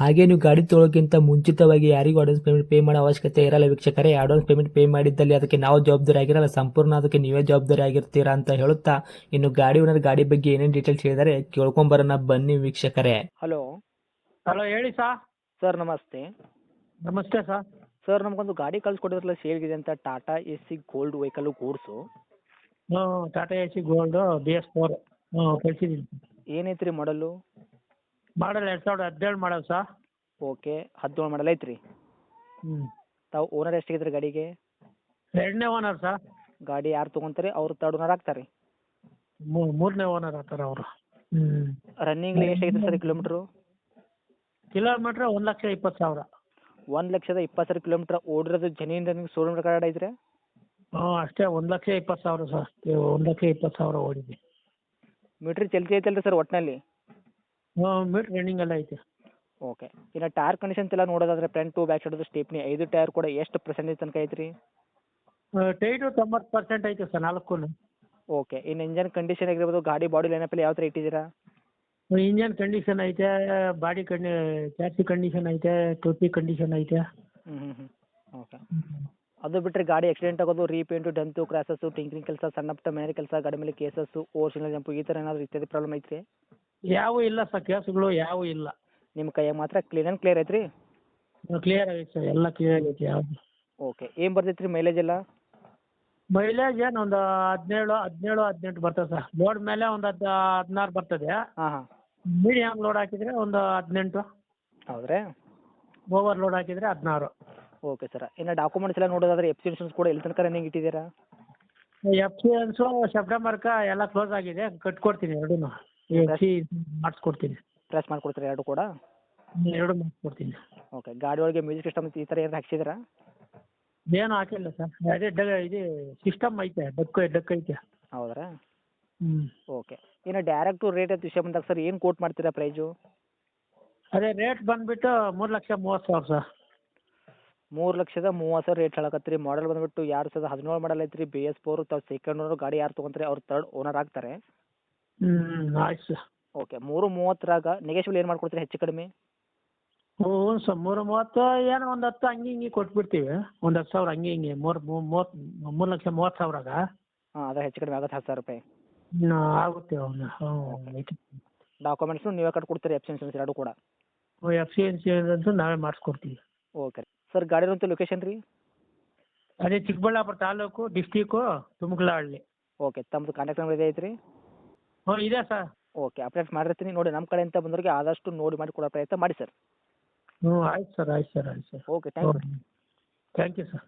ಹಾಗೆ ನೀವು ಗಾಡಿ ತೊಳೋಕ್ಕಿಂತ ಮುಂಚಿತವಾಗಿ ಯಾರಿಗೂ ಅಡ್ವಾನ್ಸ್ ಪೇಮೆಂಟ್ ಪೇ ಮಾಡೋ ಅವಶ್ಯಕತೆ ಇರಲ್ಲ ವೀಕ್ಷಕರೇ. ಅಡ್ವಾನ್ಸ್ ಪೇಮೆಂಟ್ ಪೇ ಮಾಡಿದ್ದಲ್ಲಿ ಅದಕ್ಕೆ ನಾವು ಜವಾಬ್ದಾರಿ ಆಗಿರಲ್ಲ. ಸಂಪೂರ್ಣ ಅದಕ್ಕೆ ನೀವೇ ಜವಾಬ್ದಾರಿ ಆಗಿರ್ತೀರಾ ಅಂತ ಹೇಳುತ್ತಾ ಇನ್ನು ಗಾಡಿ ಓನರ್ ಗಾಡಿ ಬಗ್ಗೆ ಏನೇನು ಡೀಟೇಲ್ಸ್ ಹೇಳಿದರೆ ಕೇಳ್ಕೊಂಬರೋಣ. ಬನ್ನಿ ವೀಕ್ಷಕರೇ. ಹಲೋ ಹಲೋ ಹೇಳಿ ಸಾ ಸರ್ ನಮಸ್ತೆ. ನಮಸ್ತೆ ಸರ್ ಸರ್ ನಮಗೊಂದು ಗಾಡಿ ಕಳ್ಸಿಕೊಟ್ಟಿದ್ರಲ್ಲ ಸೇಲ್ಗಿದೆ ಅಂತ. Tata A C gold vehicle goods ಹ್ಞೂ Tata A C gold B S four ಹ್ಞೂ ಕಳಿಸಿದ್ದೀನಿ. ಏನೈತೆ ಮಾಡಲು ಮಾಡಲ್ ಎರಡ್ ಸಾವಿರದ ಹದಿನೇಳು ಮಾಡಲ್ ಸರ್ ಓಕೆ ಹದಿನೇಳು ಮಾಡಲ್ ಐತ್ರಿ. ಹ್ಞೂ ತಾವು ಓನರ್ ಎಷ್ಟಾಗಿದ್ರಿ ಗಾಡಿಗೆ? ಎರಡನೇ ಓನರ್ ಸರ್ ಗಾಡಿ ಯಾರು ತೊಗೊಂತಾರೆ ಅವ್ರು ತರ್ಡ್ ಓನರ್ ಆಗ್ತಾರೆ. ಮೂರನೇ ಓನರ್ ಆಗ್ತಾರೆ ಅವರು. ಹ್ಞೂ ಎಷ್ಟು ಎಷ್ಟಾಗಿದೆ ಸರ್ ಕಿಲೋಮೀಟ್ರು ಕಿಲೋಮೀಟ್ರ್ ಒಂದು ಲಕ್ಷ ಇಪ್ಪತ್ತು ಸಾವಿರ. ಒಂದು ಲಕ್ಷದ ಇಪ್ಪತ್ತು ಸಾವಿರ ಕಿಲೋಮೀಟ್ರ್ ಓಡಿರೋದು ಜನಿನ್ ರನ್ನಿಂಗ್ ಶೋರೂಮ್ ರೆಕಾರ್ಡ್ ಐತ್ರಿ? ಹ್ಞೂ ಅಷ್ಟೇ ಒಂದು ಲಕ್ಷ ಇಪ್ಪತ್ತು ಸಾವಿರ ಸರ್ ಒಂದು ಲಕ್ಷ ಇಪ್ಪತ್ತು ಸಾವಿರ ಓಡಿದೆ. ಮೀಟ್ರ್ ಚಲ್ತಿ ಐತಲ್ರಿ ಸರ್ ಒಟ್ಟಿನಲ್ಲಿ ಮೀಟ್ರ್ ರನ್ನಿಂಗ್ ಎಲ್ಲ ಐತೆ. ಓಕೆ ಇನ್ನು ಟೈರ್ ಕಂಡೀಷನ್ಸ್ ಎಲ್ಲ ನೋಡೋದಾದ್ರೆ front to back side stepney ಐದು ಟೈರ್ ಕೂಡ ಎಷ್ಟು ಪರ್ಸೆಂಟೇಜ್ ತನಕ ಐತ್ರಿ? ಟೈಟು ತೊಂಬತ್ತು ಪರ್ಸೆಂಟ್ ಐತೆ ಸರ್ ನಾಲ್ಕು ಓಕೆ ಇನ್ನು ಇಂಜನ್ ಕಂಡೀಷನ್ ಆಗಿರ್ಬೋದು ಗಾಡಿ ಬಾಡಿ ಲೈನಪ್ಪಲ್ಲಿ ಯಾವ ಥರ ಇಟ್ಟಿದ್ದೀರಾ? ಇಂಜನ್ ಕಂಡೀಷನ್ ಐತೆ ಬಾಡಿ ಕಂಡಿ ಚಾಸಿ ಕಂಡೀಷನ್ ಐತೆ ಟೊಪ್ಪಿ ಕಂಡೀಷನ್ ಐತೆ. ಹ್ಞೂ ಹ್ಞೂ ಹ್ಞೂ ಓಕೆ ಅದು ಬಿಟ್ಟರೆ ಗಾಡಿ ಆಕ್ಸಿಡೆಂಟ್ ಆಗೋದು ರೀಪೇಂಟು ಡಂತು ಕ್ರಾಸಸ್ಸು ಟಿಂಕ್ರಿಂಗ್ ಕೆಲಸ ಸಣ್ಣ ಪುಟ್ಟ ಮನೆ ಕೆಲಸ ಗಾಡಿ ಮೇಲೆ ಕೇಸಸ್ಸು ಓರ್ಜಿನಲ್ ಜಂಪು ಈ ಥರ ಏನಾದರೂ ಇತ್ಯಾದಿ ಪ್ರಾಬ್ಲಮ್ ಐತ್ರಿ? ಯಾವೂ ಇಲ್ಲ ಸರ್ ಕೇಸ್ಗಳು ಯಾವೂ ಇಲ್ಲ. ನಿಮ್ಮ ಕೈಯಾಗ ಮಾತ್ರ ಕ್ಲೀನ್ ಆ್ಯಂಡ್ ಕ್ಲಿಯರ್ ಐತ್ರಿ? ಕ್ಲಿಯರ್ ಆಗೈತೆ ಸರ್ ಎಲ್ಲ ಕ್ಲಿಯರ್ ಆಗೈತೆ ಯಾವುದು. ಓಕೆ ಏನು ಬರ್ತೈತೆ ರೀ ಮೈಲೇಜ್ ಎಲ್ಲ? ಮೈಲೇಜ್ ಏನು ಒಂದು ಹದಿನೇಳು ಹದಿನೇಳು ಹದಿನೆಂಟು ಬರ್ತದೆ ಸರ್ ಲೋಡ್ ಮೇಲೆ ಒಂದು ಹದ್ ಹದಿನಾರು ಬರ್ತದೆ. ಹಾಂ ಹಾಂ. ಮೀಡಿಯಮ್ ಲೋಡ್ ಹಾಕಿದರೆ ಒಂದು ಹದಿನೆಂಟು. ಹೌದ್ರಾ? ಓವರ್ ಲೋಡ್ ಹಾಕಿದರೆ ಹದಿನಾರು. ಓಕೆ ಸರ್ ಇನ್ನು ಡಾಕ್ಯುಮೆಂಟ್ಸ್ ಎಲ್ಲ ನೋಡೋದಾದ್ರೆ ಎಫ್ ಸಿ ಇನ್ಶೂರೆನ್ಸ್ ಕೂಡ ಎಲ್ಲಿ ತನಕ ರನ್ನಿಂಗ್ ಇಟ್ಟಿದ್ದೀರಾ? ಎಫ್ ಸಿ ಸೆಪ್ಟೆಂಬರ್ಕ ಎಲ್ಲ ಕ್ಲೋಸ್ ಆಗಿದೆ ಕಟ್ಕೊಡ್ತೀನಿ ಎರಡೂ ಮಾಡಿಸ್ಕೊಡ್ತೀನಿ. ಪ್ರೆಸ್ ಮಾಡ್ಕೊಡ್ತೀರಾ ಎರಡು ಕೂಡ? ಎರಡು ಮಾಡಿಸ್ಕೊಡ್ತೀನಿ. ಓಕೆ ಗಾಡಿ ಒಳಗೆ ಮ್ಯೂಸಿಕ್ ಸಿಸ್ಟಮ್ ಈ ಥರ ಏನಾರು ಹಾಕ್ಸಿದ್ದೀರಾ? ಏನು ಹಾಕಿಲ್ಲ ಸರ್. ಅದೇ ಡ ಇದು ಸಿಸ್ಟಮ್ ಐತೆ ಡಕ್ ಡಕ್ ಐತೆ. ಹೌದ್ರಾ? ಹ್ಞೂ ಓಕೆ ಇನ್ನು ಡೈರೆಕ್ಟು ರೇಟ್ ಅಂತ ವಿಷಯ ಬಂದಾಗ ಸರ್ ಏನು ಕೋಟ್ ಮಾಡ್ತೀರಾ ಪ್ರೈಜು ಅದೇ ರೇಟ್ ಬಂದುಬಿಟ್ಟು ಮೂರು ಲಕ್ಷ ಮೂವತ್ತು ಸಾವಿರ ಸರ್. ಮೂರು ಲಕ್ಷದ ಮೂವತ್ತು ಸಾವಿರ ರೇಟ್ ಹೇಳಕತ್ತೀರಿ ಮಾಡಲ್ ಬಂದುಬಿಟ್ಟು ಎರಡು ಸಾವಿರದ ಹದಿನೇಳು ಮಾಡಲ್ ಐತ್ರಿ. ಬಿ ಎಸ್ ಫೋರ್ ತಾವು ಸೆಕೆಂಡ್ ಓನರ್ ಗಾಡಿ ಯಾರು ತೊಗೊಂತಾರೆ ಅವ್ರು ತರ್ಡ್ ಓನರ್ ಆಗ್ತಾರೆ. ಹ್ಞೂ ಆಯ್ತು ಸರ್ ಓಕೆ ಮೂರು ಮೂವತ್ತರಾಗ ನೆಗೆಶ್ವಲ್ ಏನು ಮಾಡ್ಕೊಡ್ತೀರಿ ಹೆಚ್ಚು ಕಡಿಮೆ? ಹ್ಞೂ ಸರ್ ಮೂರು ಮೂವತ್ತು ಏನೋ ಒಂದು ಹತ್ತು ಹಂಗೆ ಹಿಂಗೆ ಕೊಟ್ಬಿಡ್ತೀವಿ. ಒಂದು ಹತ್ತು ಸಾವಿರ ಹಂಗೆ ಹಿಂಗೆ ಮೂರು ಮೂವತ್ತು ಮೂರು ಲಕ್ಷ ಮೂವತ್ತು ಸಾವಿರಾಗ ಹಾಂ ಅದೇ ಹೆಚ್ಚು ಕಡಿಮೆ ಆಗುತ್ತೆ ಹತ್ತು ಸಾವಿರ ರೂಪಾಯಿ. ಆಗುತ್ತೆ ಅವನು. ಹ್ಞೂ ಡಾಕ್ಯುಮೆಂಟ್ಸ್ನು ನೀವೇ ಕಟ್ಕೊಡ್ತೀರಿ ಎಫ್ ಸಿ ಇನ್ಸೂರೆನ್ಸ್ ಎರಡು ಕೂಡ. ಎಫ್ ಸಿ ಅಂತ ನಾವೇ ಮಾಡಿಸ್ಕೊಡ್ತೀವಿ. ಓಕೆ ಸರ್ ಗಾಡಿ ಇರುವಂಥ ಲೊಕೇಶನ್ ರೀ? ಅದೇ ಚಿಕ್ಕಬಳ್ಳಾಪುರ ತಾಲೂಕು ಡಿಸ್ಟಿಕ್ ತುಮಕಲಹಳ್ಳಿ ಓಕೆ ತಮ್ಮದು ಕಾಂಟ್ಯಾಕ್ಟ್ ನಂಬರ್ ಇದೆ ಐತ್ರಿ? ಹ್ಞೂ ಇದೆ ಸರ್. ಓಕೆ ಅಪ್ಡೇಟ್ ಮಾಡಿರ್ತೀನಿ. ನೋಡಿ ನಮ್ಮ ಅಂತ ಬಂದವರಿಗೆ ಆದಷ್ಟು ನೋಡಿ ಮಾಡಿ ಕೊಡೋ ಪ್ರಯತ್ನ ಮಾಡಿ ಸರ್. ಹ್ಞೂ ಆಯ್ತು ಸರ್ ಆಯ್ತು ಸರ್ ಆಯ್ತು sir. Okay thank you thank you sir